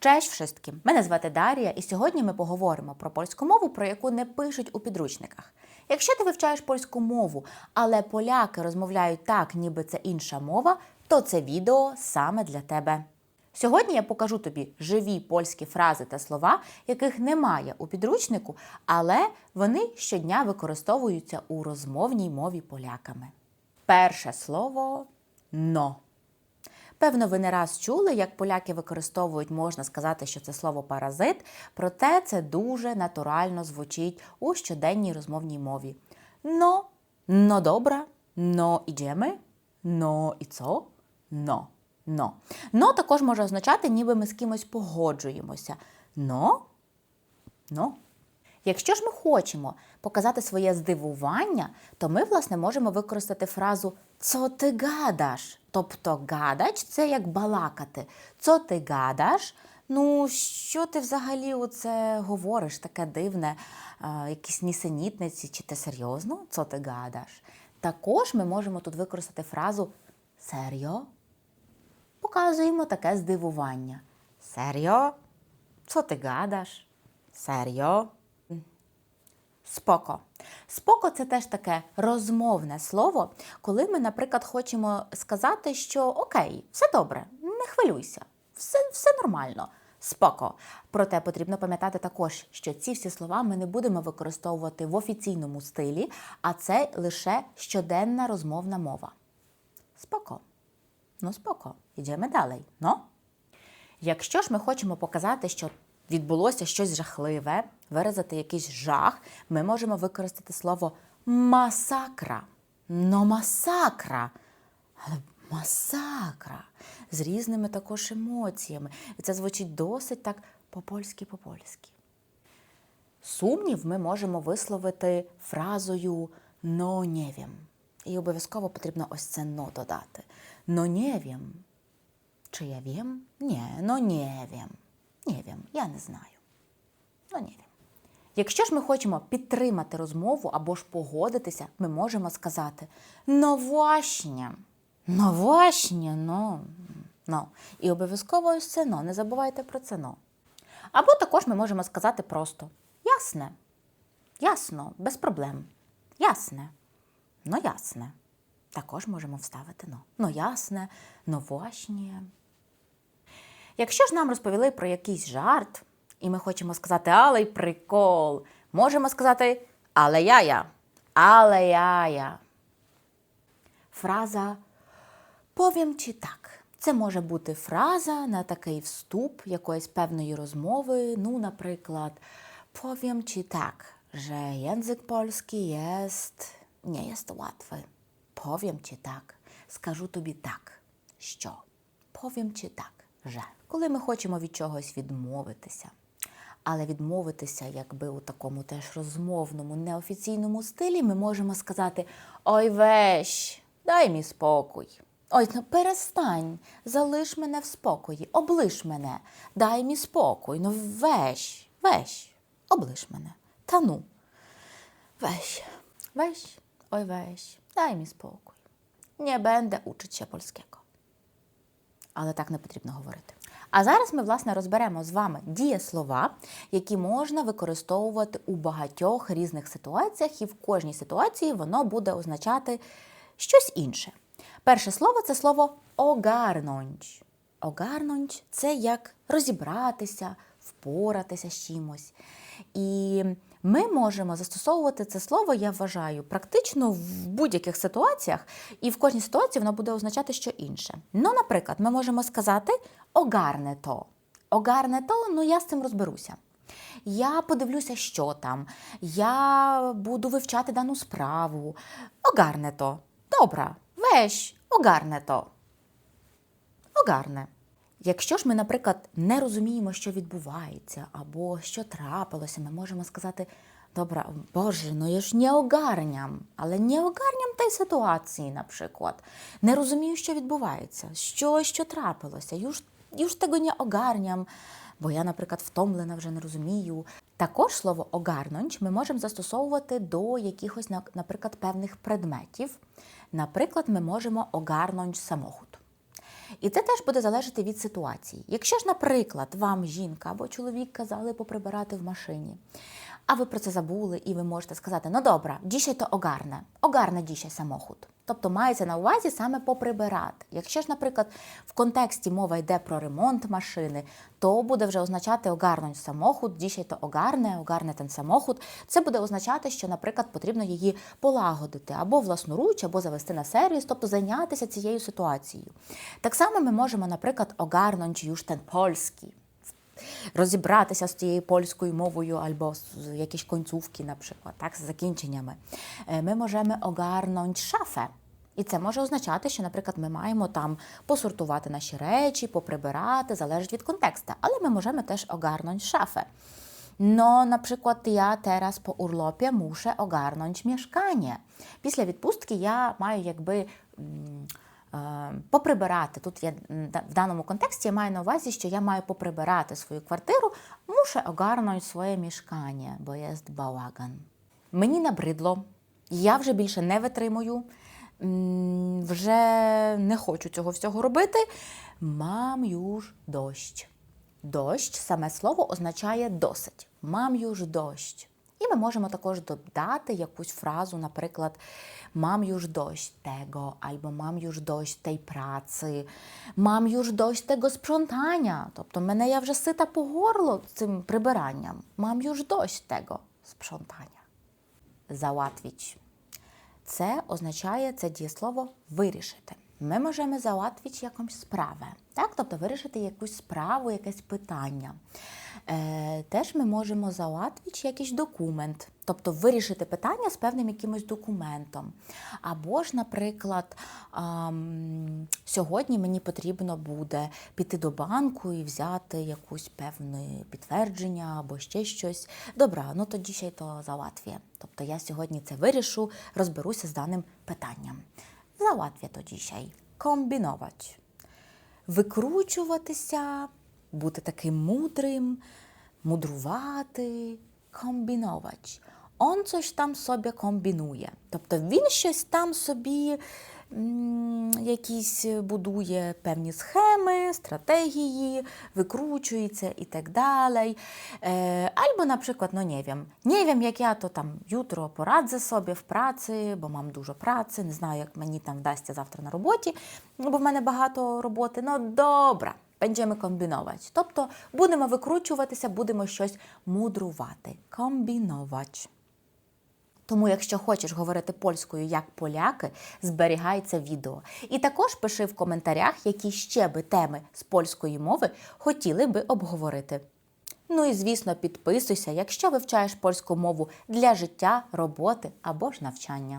Cześć wszystkim! Мене звати Дарія, і сьогодні ми поговоримо про польську мову, про яку не пишуть у підручниках. Якщо ти вивчаєш польську мову, але поляки розмовляють так, ніби це інша мова, то це відео саме для тебе. Сьогодні я покажу тобі живі польські фрази та слова, яких немає у підручнику, але вони щодня використовуються у розмовній мові поляками. Перше слово но. Певно, ви не раз чули, як поляки використовують, можна сказати, що це слово паразит, проте це дуже натурально звучить у щоденній розмовній мові. Но, но добра, но ідемо, но і co? Но, но. Но також може означати, ніби ми з кимось погоджуємося. Но, но. Якщо ж ми хочемо показати своє здивування, то ми, власне, можемо використати фразу «Цо ти гадаш? Тобто гадач це як балакати. «Цо ти гадаш? Ну, що ти взагалі оце говориш, таке дивне, а, якісь нісенітниці, чи ти серйозно? «Цо ти гадаш? Також ми можемо тут використати фразу Серйо? Показуємо таке здивування. Серйо? Цо ти гадаш? Серйо? Споко. Споко це теж таке розмовне слово, коли ми, наприклад, хочемо сказати, що окей, все добре, не хвилюйся, все, все нормально. Споко. Проте потрібно пам'ятати також, що ці всі слова ми не будемо використовувати в офіційному стилі, а це лише щоденна розмовна мова. Споко. Ну, споко. Йдемо далі. Ну? Якщо ж ми хочемо показати, що відбулося щось жахливе, виразити якийсь жах, ми можемо використати слово масакра. Но масакра. Але масакра з різними також емоціями. І це звучить досить так по-польськи-по-польськи. Сумнів ми можемо висловити фразою «но не вім». І обов'язково потрібно ось це «но» додати. «Но не вім». Чи я вім? Ні, ну вім. Не вім, я не знаю. Ну не вім. Якщо ж ми хочемо підтримати розмову або ж погодитися, ми можемо сказати «но właśnie». «Но właśnie», ну, ну. І обов'язково ось це «но», не забувайте про це «но». Або також ми можемо сказати просто ясне, ясно, без проблем. Ясне. Ну, ясне. Також можемо вставити «но». Ну, ясне, ну, właśnie. Якщо ж нам розповіли про якийсь жарт, і ми хочемо сказати але й прикол, можемо сказати але я-я, але я-я. Фраза повім чи так. Це може бути фраза на такий вступ якоїсь певної розмови. Ну, наприклад, powiem ci tak, że język polski jest nie jest łatwy. Powiem ci tak, скажу тобі так, що. Powiem ci так, że. Коли ми хочемо від чогось відмовитися, але відмовитися, якби у такому теж розмовному, неофіційному стилі, ми можемо сказати Ой, вещ, дай мій спокій. Ой, ну перестань, залиш мене в спокої, облиш мене, дай мій спокій, ну вещ, вещ, облиш мене. Та ну. Weź, oj weź, daj mi spokój. Nie będę uczyć się polskiego. Але так не потрібно говорити. А зараз ми, власне, розберемо з вами дієслова, які можна використовувати у багатьох різних ситуаціях, і в кожній ситуації воно буде означати щось інше. Перше слово це слово огарнонч. Огарнонч це як розібратися, впоратися з чимось. І ми можемо застосовувати це слово, я вважаю, практично в будь-яких ситуаціях, і в кожній ситуації воно буде означати що інше. Ну, наприклад, ми можемо сказати огарне то. Огарне то, ну я з цим розберуся. Я подивлюся, що там. Я буду вивчати дану справу. Огарне то. Добре, вещ, огарне то. Огарне. Якщо ж ми, наприклад, не розуміємо, що відбувається, або що трапилося, ми можемо сказати: добре, Боже, ну я ж не огарням, але не огарням tej ситуації, наприклад. Не розумію, що відбувається, що, що трапилося. Już tego nie ogarniam, бо я, наприклад, втомлена вже не розумію. Також слово огарнонч ми можемо застосовувати до якихось, на- наприклад, певних предметів. Наприклад, ми можемо огарнонч самохід. І це теж буде залежати від ситуації. Якщо ж, наприклад, вам жінка або чоловік казали поприбирати в машині, а ви про це забули, і ви можете сказати: ну добре, дійсно то огарне, огарне дійсно самохід. Тобто мається на увазі саме поприбирати. Якщо ж, наприклад, в контексті мова йде про ремонт машини, то буде вже означати огарнуть самохід, дійсно то огарне, огарне ten самохід. Це буде означати, що, наприклад, потрібно її полагодити або власноруч, або завести на сервіс, тобто зайнятися цією ситуацією. Так само ми можемо, наприклад, огарнуть ten польський розібратися з тією польською мовою або з якісь końcówki, наприклад, так, з закінченнями. Е, Ми можемо огарнуть шафę. І це може означати, що, наприклад, ми маємо там посортувати наші речі, поприбирати, залежить від контексту. Але ми можемо теж ogarnąć szafę. No, na przykład ja teraz po urlopie muszę ogarnąć mieszkanie. Після відпустки я маю якби поприбирати. Тут я в даному контексті я маю на увазі, що я маю поприбирати свою квартиру, muszę ogarnąć своє mieszkanie, бо є балаган. Мені набридло, я вже більше не витримую, вже не хочу цього всього робити. Мам юж дощ. Дощ, саме слово означає досить. Мам юж дощ. І ми можемо також додати якусь фразу, наприклад, мам юж дощ tego, або мам юж дощ tej праці, мам юж дощ tego sprzątania. Тобто мене я вже сита по горло цим прибиранням. Мам юж дощ tego sprzątania. Załatwić. Це означає це дієслово вирішити. Ми можемо załatwić якусь справу, так? тобто вирішити якусь справу, якесь питання. Е, теж ми можемо załatwić якийсь документ, тобто вирішити питання з певним якимось документом. Або ж, наприклад, сьогодні мені потрібно буде піти до банку і взяти якусь певне підтвердження або ще щось. Добре, ну тоді ще й то załatwię. Тобто я сьогодні це вирішу, розберуся з даним питанням. Załatwię to dzisiaj. Комбінувати. Викручуватися, бути таким мудрим, мудрувати, комбінувати. Он coś там собі комбінує. Тобто він щось там собі якісь будує певні схеми, стратегії, викручується і так далі. Е, Або, наприклад, ну не wiem, nie wiem, як я то там jutro порadzę собі в праці, бо мам дуже праці, не знаю, як мені там вдасться завтра на роботі, бо в мене багато роботи. Ну, добре. Będziemy kombinować. Тобто будемо викручуватися, будемо щось мудрувати. Комбінувати. Тому, якщо хочеш говорити польською як поляки, зберігай це відео. І також пиши в коментарях, які ще би теми з польської мови хотіли би обговорити. Ну і звісно, підписуйся, якщо вивчаєш польську мову для життя, роботи або ж навчання.